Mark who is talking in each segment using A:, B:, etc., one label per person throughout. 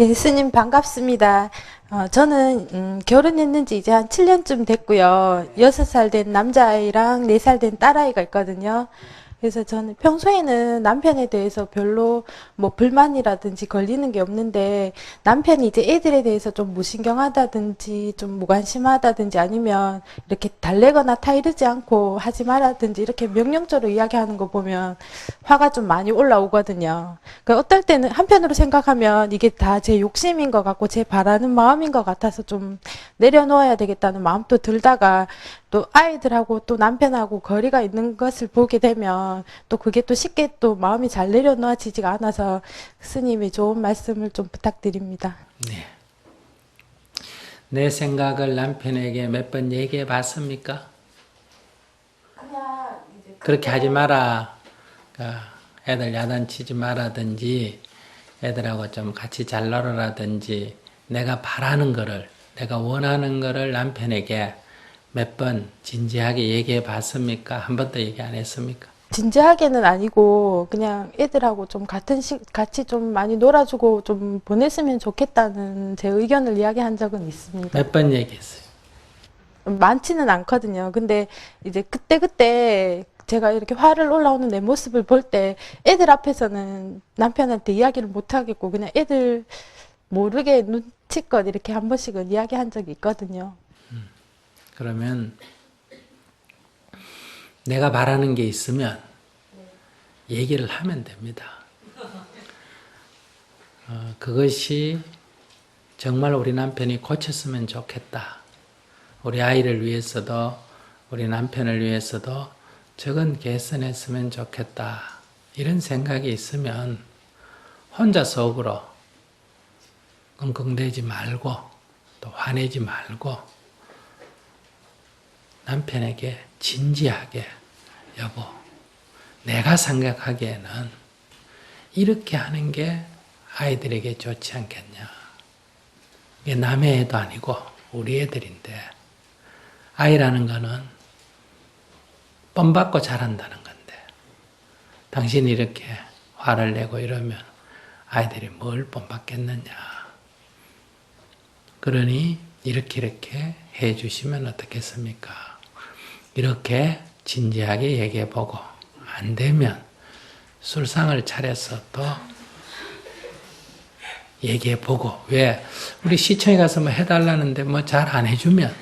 A: 예, 스님 반갑습니다. 어, 저는 음, 결혼했는 지 이제 한 7년쯤 됐고요. 6살 된 남자아이랑 4살 된 딸아이가 있거든요. 그래서 저는 평소에는 남편에 대해서 별로 뭐 불만이라든지 걸리는 게 없는데 남편이 이제 애들에 대해서 좀 무신경하다든지 좀 무관심하다든지 아니면 이렇게 달래거나 타이르지 않고 하지 말라든지 이렇게 명령적으로 이야기하는 거 보면 화가 좀 많이 올라오거든요. 그 어떨 때는 한편으로 생각하면 이게 다 제 욕심인 것 같고 제 바라는 마음인 것 같아서 좀 내려놓아야 되겠다는 마음도 들다가 또 아이들하고 또 남편하고 거리가 있는 것을 보게 되면 또 그게 또 쉽게 또 마음이 잘 내려놓아지지가 않아서 스님이 좋은 말씀을 좀 부탁드립니다.
B: 네. 내 생각을 남편에게 몇 번 얘기해 봤습니까? 그렇게 하지 마라. 그러니까 애들 야단치지 마라든지 애들하고 좀 같이 잘 놀아라든지 내가 바라는 거를 내가 원하는 거를 남편에게 몇 번 진지하게 얘기해 봤습니까? 한 번도 얘기 안 했습니까?
A: 진지하게는 아니고 그냥 애들하고 좀 같은 시 같이 좀 많이 놀아주고 좀 보냈으면 좋겠다는 제 의견을 이야기한 적은 있습니다.
B: 몇 번 얘기했어요.
A: 많지는 않거든요. 근데 이제 그때 그때 제가 이렇게 화를 올라오는 내 모습을 볼 때 애들 앞에서는 남편한테 이야기를 못 하겠고 그냥 애들 모르게 눈 치껏 이렇게 한 번씩은 이야기한 적이 있거든요.
B: 그러면 내가 바라는 게 있으면 얘기를 하면 됩니다. 어, 그것이 정말 우리 남편이 고쳤으면 좋겠다. 우리 아이를 위해서도 우리 남편을 위해서도 저건 개선했으면 좋겠다. 이런 생각이 있으면 혼자 속으로 끙끙대지 말고 또 화내지 말고 남편에게 진지하게 여보 내가 생각하기에는 이렇게 하는 게 아이들에게 좋지 않겠냐. 이게 남의 애도 아니고 우리 애들인데 아이라는 거는 뻔 받고 자란다는 건데 당신이 이렇게 화를 내고 이러면 아이들이 뭘 뻔 받겠느냐 그러니 이렇게 이렇게 해 주시면 어떻겠습니까? 이렇게 진지하게 얘기해 보고 안 되면 술상을 차려서 또 얘기해 보고 왜 우리 시청에 가서 뭐 해달라는데 뭐 잘 안 해주면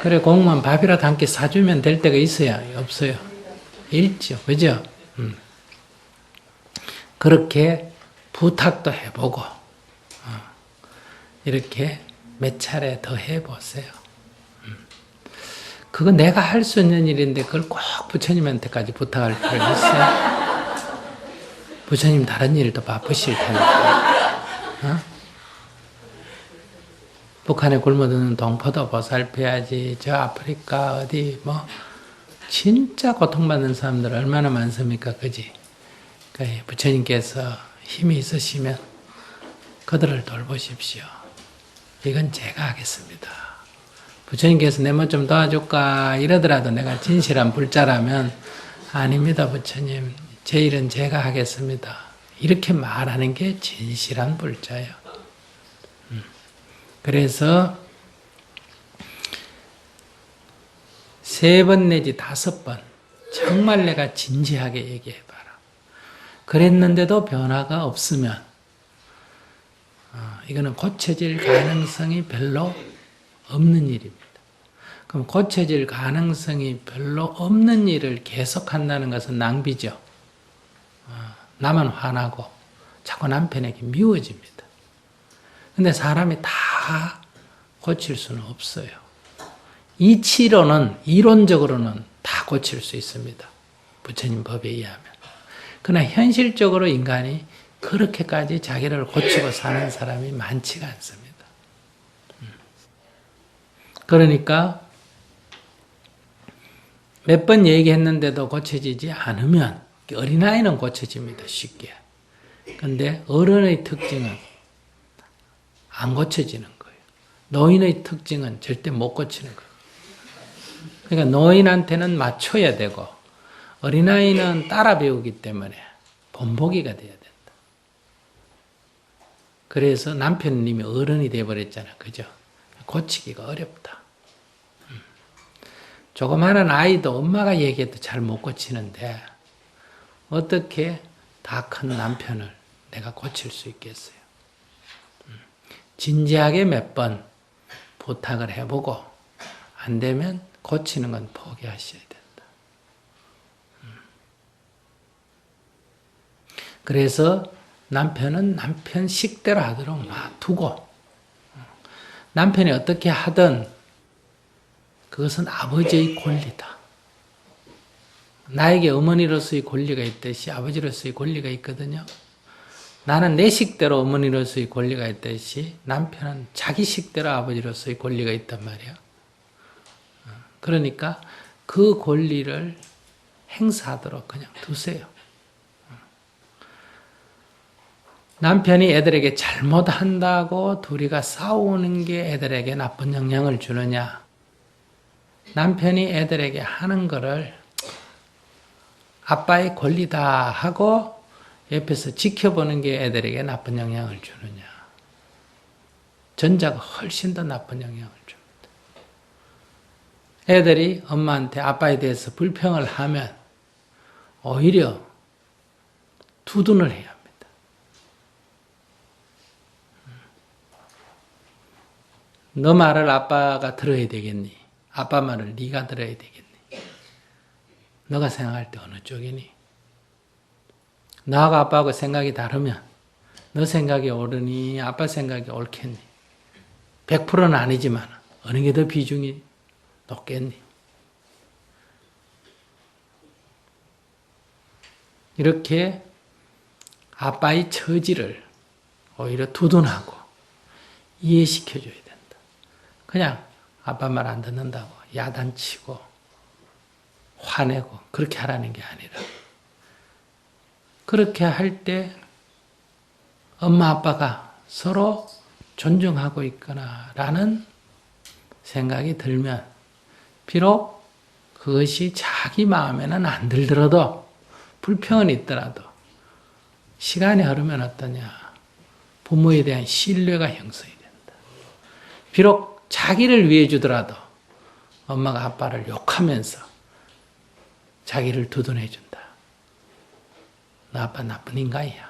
B: 그래 공무원 밥이라도 한 끼 사주면 될 때가 있어야 없어요 있죠 그죠? 음. 그렇게 부탁도 해보고 어. 이렇게 몇 차례 더 해보세요. 음. 그거 내가 할 수 있는 일인데 그걸 꼭 부처님한테까지 부탁할 필요가 있어요. 부처님 다른 일도 바쁘실 텐데. 어? 북한에 굶어드는 동포도 보살펴야지. 저 아프리카 어디 뭐 진짜 고통받는 사람들 얼마나 많습니까, 그지? 그러니까 부처님께서 힘이 있으시면 그들을 돌보십시오. 이건 제가 하겠습니다. 부처님께서 내 뭐 좀 도와줄까 이러더라도 내가 진실한 불자라면 아닙니다 부처님 제 일은 제가 하겠습니다. 이렇게 말하는 게 진실한 불자예요. 음. 그래서 세 번 내지 다섯 번 정말 내가 진지하게 얘기해봐라. 그랬는데도 변화가 없으면 어, 이거는 고쳐질 가능성이 별로 없는 일입니다. 그럼 고쳐질 가능성이 별로 없는 일을 계속한다는 것은 낭비죠. 어, 나만 화나고 자꾸 남편에게 미워집니다. 근데 사람이 다 고칠 수는 없어요. 이치로는, 이론적으로는 다 고칠 수 있습니다. 부처님 법에 의하면. 그러나 현실적으로 인간이 그렇게까지 자기를 고치고 사는 사람이 많지가 않습니다. 음. 그러니까 몇 번 얘기했는데도 고쳐지지 않으면 어린아이는 고쳐집니다. 쉽게. 근데 어른의 특징은 안 고쳐지는 거예요. 노인의 특징은 절대 못 고치는 거예요. 그러니까 노인한테는 맞춰야 되고 어린아이는 따라 배우기 때문에 본보기가 돼야 된다. 그래서 남편님이 어른이 돼버렸잖아. 그죠? 고치기가 어렵다. 음. 조그마한 아이도 엄마가 얘기해도 잘 못 고치는데 어떻게 다 큰 남편을 내가 고칠 수 있겠어요? 음. 진지하게 몇 번 부탁을 해보고 안 되면 고치는 건 포기하셔야 된다. 그래서 남편은 남편 식대로 하도록 놔두고 남편이 어떻게 하든 그것은 아버지의 권리다. 나에게 어머니로서의 권리가 있듯이 아버지로서의 권리가 있거든요. 나는 내 식대로 어머니로서의 권리가 있듯이 남편은 자기 식대로 아버지로서의 권리가 있단 말이야. 그러니까 그 권리를 행사하도록 그냥 두세요. 남편이 애들에게 잘못한다고 둘이가 싸우는 게 애들에게 나쁜 영향을 주느냐? 남편이 애들에게 하는 거를 아빠의 권리다 하고 옆에서 지켜보는 게 애들에게 나쁜 영향을 주느냐? 전자가 훨씬 더 나쁜 영향을 줍니다. 애들이 엄마한테 아빠에 대해서 불평을 하면 오히려 두둔을 해야 합니다. 너 말을 아빠가 들어야 되겠니? 아빠 말을 네가 들어야 되겠니? 너가 생각할 때 어느 쪽이니? 나하고 아빠하고 생각이 다르면 너 생각이 옳으니 아빠 생각이 옳겠니? 100%는 아니지만 어느 게 더 비중이 높겠니? 이렇게 아빠의 처지를 오히려 두둔하고 이해시켜줘야 된다. 그냥 아빠 말 안 듣는다고 야단치고 화내고 그렇게 하라는 게 아니라 그렇게 할 때 엄마 아빠가 서로 존중하고 있거나라는 생각이 들면 비록 그것이 자기 마음에는 안 들더라도 불평은 있더라도 시간이 흐르면 어떠냐 부모에 대한 신뢰가 형성이 된다. 비록 자기를 위해 주더라도 엄마가 아빠를 욕하면서 자기를 두둔해 준다. 너 아빠 나쁜 인간이야.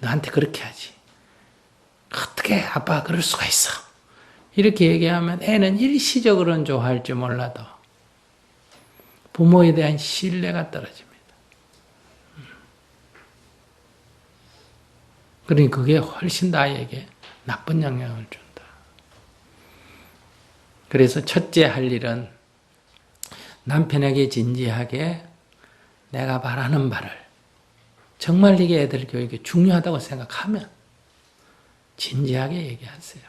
B: 너한테 그렇게 하지. 어떻게 아빠가 그럴 수가 있어? 이렇게 얘기하면 애는 일시적으로는 좋아할지 몰라도 부모에 대한 신뢰가 떨어집니다. 그러니 그게 훨씬 더 아이에게 나쁜 영향을 준다. 그래서 첫째 할 일은 남편에게 진지하게 내가 바라는 바를 정말 이게 애들 교육이 중요하다고 생각하면 진지하게 얘기하세요.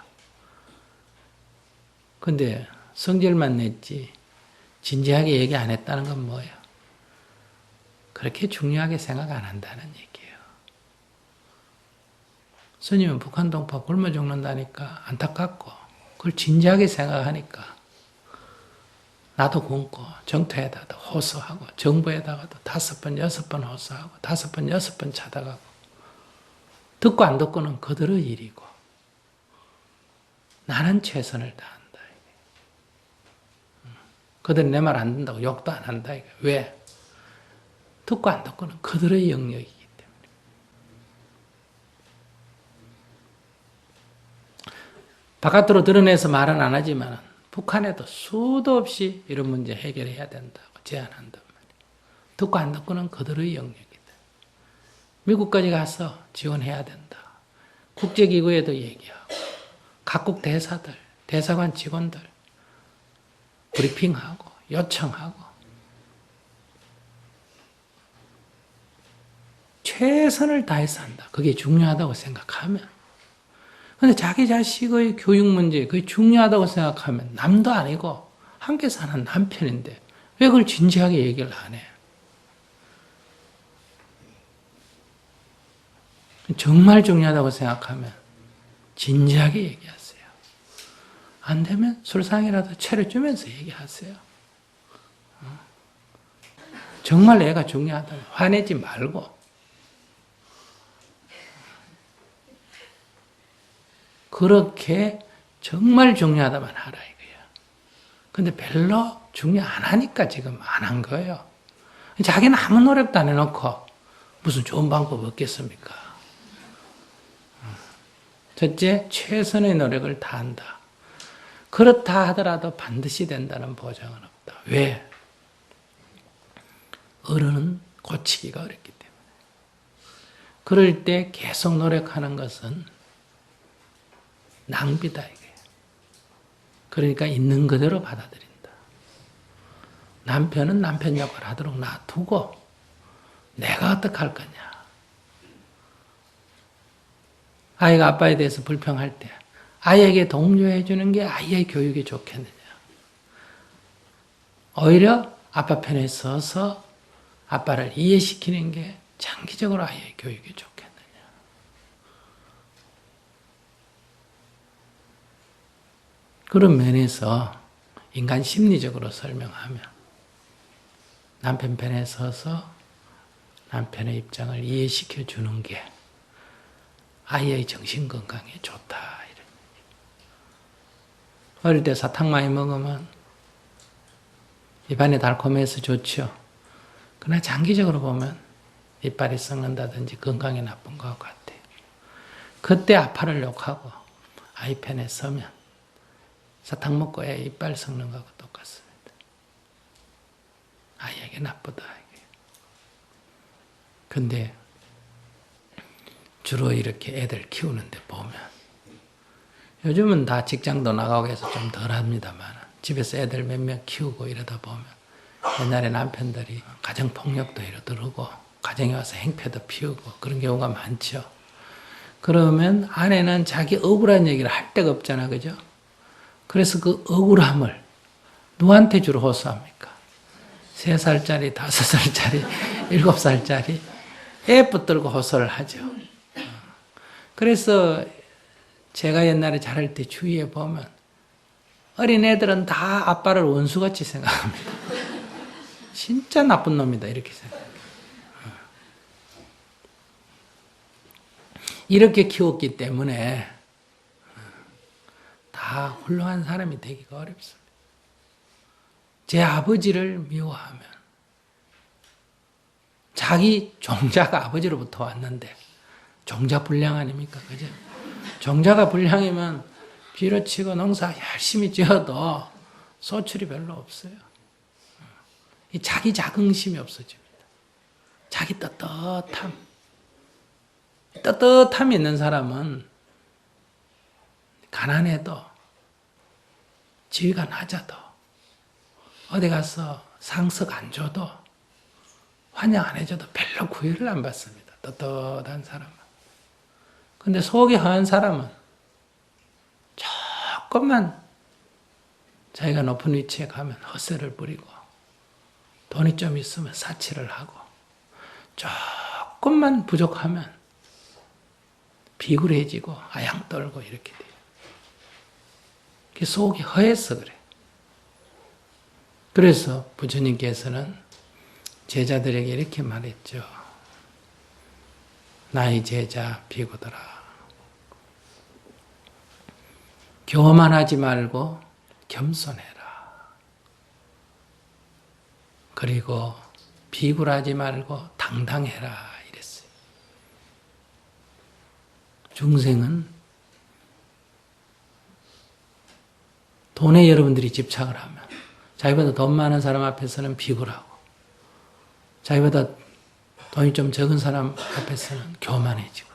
B: 근데 성질만 냈지 진지하게 얘기 안 했다는 건 뭐예요? 그렇게 중요하게 생각 안 한다는 얘기예요. 스님은 북한 동파 굶어 죽는다니까 안타깝고 그걸 진지하게 생각하니까 나도 굶고 정토에다가 호소하고 정부에다가도 다섯 번 여섯 번 호소하고 다섯 번 여섯 번 찾아가고 듣고 안 듣고는 그들의 일이고 나는 최선을 다한다. 그들은 내 말 안 듣는다고 욕도 안 한다. 왜? 듣고 안 듣고는 그들의 영역이기 때문에. 바깥으로 드러내서 말은 안 하지만 북한에도 수도 없이 이런 문제 해결해야 된다고 제안한단 말이에요. 듣고 안 듣고는 그들의 영역이다. 미국까지 가서 지원해야 된다. 국제기구에도 얘기하고 각국 대사들, 대사관 직원들 브리핑하고 요청하고 최선을 다해서 한다. 그게 중요하다고 생각하면 근데 자기 자식의 교육 문제, 그게 중요하다고 생각하면 남도 아니고 함께 사는 남편인데 왜 그걸 진지하게 얘기를 안 해? 정말 중요하다고 생각하면 진지하게 얘기하세요. 안 되면 술상이라도 차려주면서 얘기하세요. 어? 정말 애가 중요하다면 화내지 말고 그렇게 정말 중요하다만 하라 이거야. 근데 별로 중요 안 하니까 지금 안 한 거예요. 자기는 아무 노력도 안 해놓고 무슨 좋은 방법 없겠습니까? 첫째, 최선의 노력을 다한다. 그렇다 하더라도 반드시 된다는 보장은 없다. 왜? 어른은 고치기가 어렵기 때문에. 그럴 때 계속 노력하는 것은 낭비다, 이게. 그러니까 있는 그대로 받아들인다. 남편은 남편 역할 하도록 놔두고 내가 어떡할 거냐. 아이가 아빠에 대해서 불평할 때 아이에게 독려해 주는 게 아이의 교육에 좋겠느냐. 오히려 아빠 편에 서서 아빠를 이해시키는 게 장기적으로 아이의 교육에 좋겠느냐. 그런 면에서 인간 심리적으로 설명하면 남편 편에 서서 남편의 입장을 이해시켜 주는 게 아이의 정신 건강에 좋다. 이런. 어릴 때 사탕 많이 먹으면 입안이 달콤해서 좋죠. 그러나 장기적으로 보면 이빨이 썩는다든지 건강에 나쁜 것 같아요. 그때 아빠를 욕하고 아이 편에 서면 사탕 먹고 애 이빨 썩는 거하고 똑같습니다. 아이에게 나쁘다. 근데 주로 이렇게 애들 키우는데 보면 요즘은 다 직장도 나가고 해서 좀 덜 합니다만 집에서 애들 몇 명 키우고 이러다 보면 옛날에 남편들이 가정폭력도 이러더라고 가정에 와서 행패도 피우고 그런 경우가 많죠. 그러면 아내는 자기 억울한 얘기를 할 데가 없잖아, 그죠? 그래서 그 억울함을 누구한테 주로 호소합니까? 세 살짜리, 다섯 살짜리, 일곱 살짜리 애 붙들고 호소를 하죠. 그래서 제가 옛날에 자랄 때 주위에 보면 어린 애들은 다 아빠를 원수같이 생각합니다. 진짜 나쁜 놈이다 이렇게 생각해요. 이렇게 키웠기 때문에 다 훌륭한 사람이 되기가 어렵습니다. 제 아버지를 미워하면 자기 종자가 아버지로부터 왔는데 종자 불량 아닙니까? 그죠? 종자가 불량이면 비료치고 농사 열심히 지어도 소출이 별로 없어요. 이 자기 자긍심이 없어집니다. 자기 떳떳함. 떳떳함이 있는 사람은 가난해도 지위가 낮아도 어디 가서 상석 안 줘도 환영 안 해줘도 별로 구애를 안 받습니다. 떳떳한 사람은. 근데 속이 허한 사람은 조금만 자기가 높은 위치에 가면 헛세를 부리고 돈이 좀 있으면 사치를 하고 조금만 부족하면 비굴해지고 아양 떨고 이렇게 돼요. 그 속이 허해서 그래. 그래서 부처님께서는 제자들에게 이렇게 말했죠. 나의 제자 비구들아. 교만하지 말고 겸손해라. 그리고 비굴하지 말고 당당해라. 이랬어요. 중생은 돈에 여러분들이 집착을 하면 자기보다 돈 많은 사람 앞에서는 비굴하고 자기보다 돈이 좀 적은 사람 앞에서는 교만해지고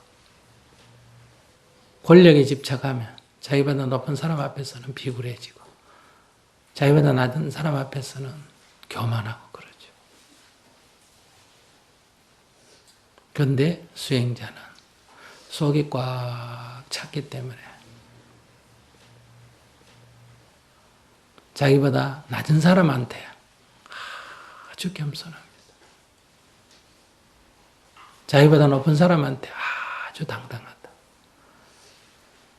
B: 권력에 집착하면 자기보다 높은 사람 앞에서는 비굴해지고 자기보다 낮은 사람 앞에서는 교만하고 그러죠. 그런데 수행자는 속이 꽉 찼기 때문에 자기보다 낮은 사람한테 아주 겸손합니다. 자기보다 높은 사람한테 아주 당당하다.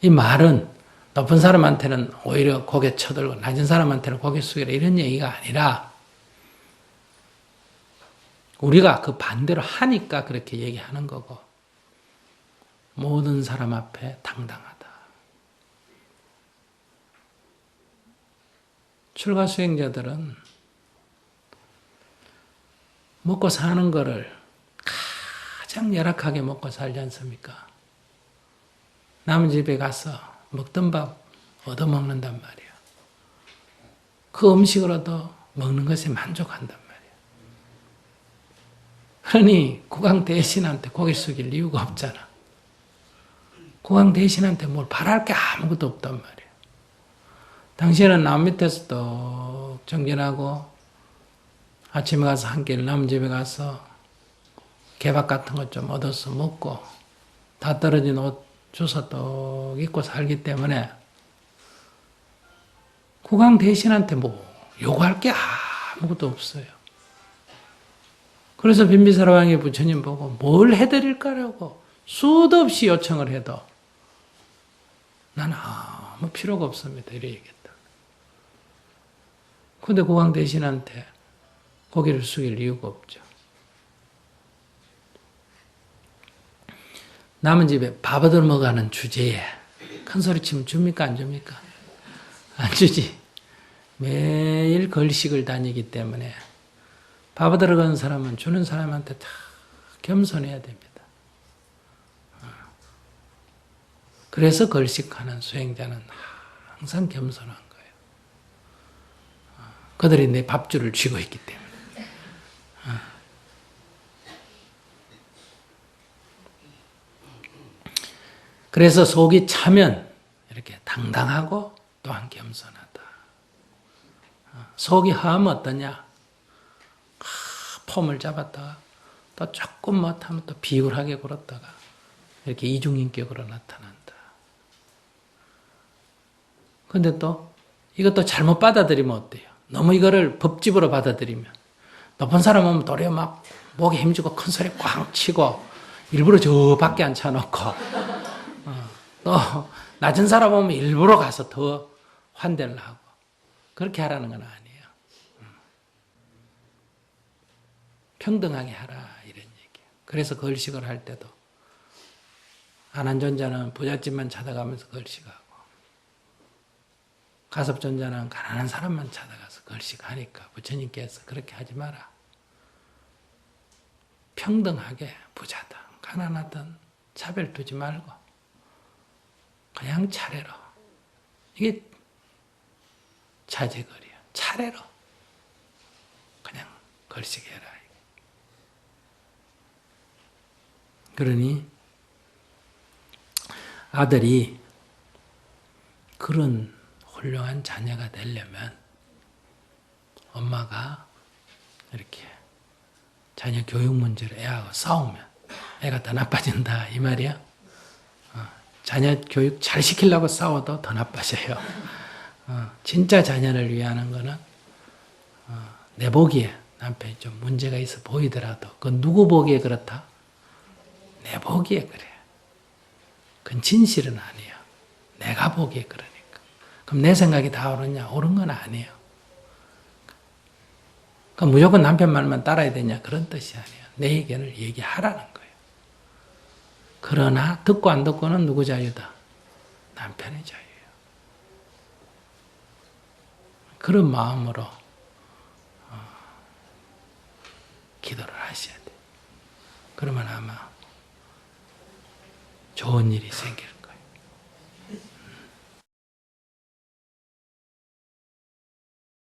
B: 이 말은 높은 사람한테는 오히려 고개 쳐들고 낮은 사람한테는 고개 숙여라 이런 얘기가 아니라 우리가 그 반대로 하니까 그렇게 얘기하는 거고 모든 사람 앞에 당당하다. 출가 수행자들은 먹고 사는 거를 가장 열악하게 먹고 살지 않습니까? 남 집에 가서 먹던 밥 얻어먹는단 말이에요. 그 음식으로도 먹는 것에 만족한단 말이에요. 그러니 국왕 대신한테 고개 숙일 이유가 없잖아. 국왕 대신한테 뭘 바랄 게 아무것도 없단 말이에요. 당신은 남 밑에서 또 정진하고 아침에 가서 한 끼를 남 집에 가서 개밥 같은 것 좀 얻어서 먹고 다 떨어진 옷 주워 또 입고 살기 때문에 국왕 대신한테 뭐 요구할 게 아무것도 없어요. 그래서 빈비사라 왕이 부처님 보고 뭘 해드릴까라고 수도 없이 요청을 해도 나는 아무 필요가 없습니다. 이래 얘기했다. 근데 국왕 대신한테 고개를 숙일 이유가 없죠. 남은 집에 밥 얻어 먹어가는 주제에 큰 소리 치면 줍니까 안 줍니까? 안 주지. 매일 걸식을 다니기 때문에 밥 얻어 가는 사람은 주는 사람한테 다 겸손해야 됩니다. 어. 그래서 걸식하는 수행자는 항상 겸손한. 그들이 내 밥줄을 쥐고 있기 때문에. 어. 그래서 속이 차면 이렇게 당당하고 또한 겸손하다. 어, 속이 하면 어떠냐? 아, 폼을 잡았다가 또 조금 못하면 또 비굴하게 굴었다가 이렇게 이중인격으로 나타난다. 근데 또 이것도 잘못 받아들이면 어때요? 너무 이거를 법집으로 받아들이면 높은 사람 오면 도리어 막 목에 힘주고 큰 소리 꽝 치고 일부러 저 밖에 앉혀놓고 어, 또 낮은 사람 오면 일부러 가서 더 환대를 하고 그렇게 하라는 건 아니에요. 음. 평등하게 하라 이런 얘기예요. 그래서 걸식을 할 때도 안한존자는 부잣집만 찾아가면서 걸식하고 가섭존자는 가난한 사람만 찾아가 서 걸식하니까 부처님께서 그렇게 하지 마라. 평등하게 부자든 가난하든 차별 두지 말고 그냥 차례로 이게 자제거리야. 차례로 그냥 걸식 해라. 그러니 아들이 그런 훌륭한 자녀가 되려면 엄마가 이렇게 자녀 교육 문제로 애하고 싸우면 애가 더 나빠진다 이 말이야. 어, 자녀 교육 잘 시키려고 싸워도 더 나빠져요. 어, 진짜 자녀를 위하는 거는 어, 내 보기에 남편이 좀 문제가 있어 보이더라도 그 누구 보기에 그렇다? 내 보기에 그래. 그건 진실은 아니야. 내가 보기에 그러니까. 그럼 내 생각이 다 옳으냐? 옳은 건 아니에요. 그럼 무조건 남편 말만 따라야 되냐? 그런 뜻이 아니에요. 내 의견을 얘기하라는 거예요. 그러나 듣고 안 듣고는 누구 자유다? 남편의 자유예요. 그런 마음으로 어, 기도를 하셔야 돼요. 그러면 아마 좋은 일이 생길 거예요.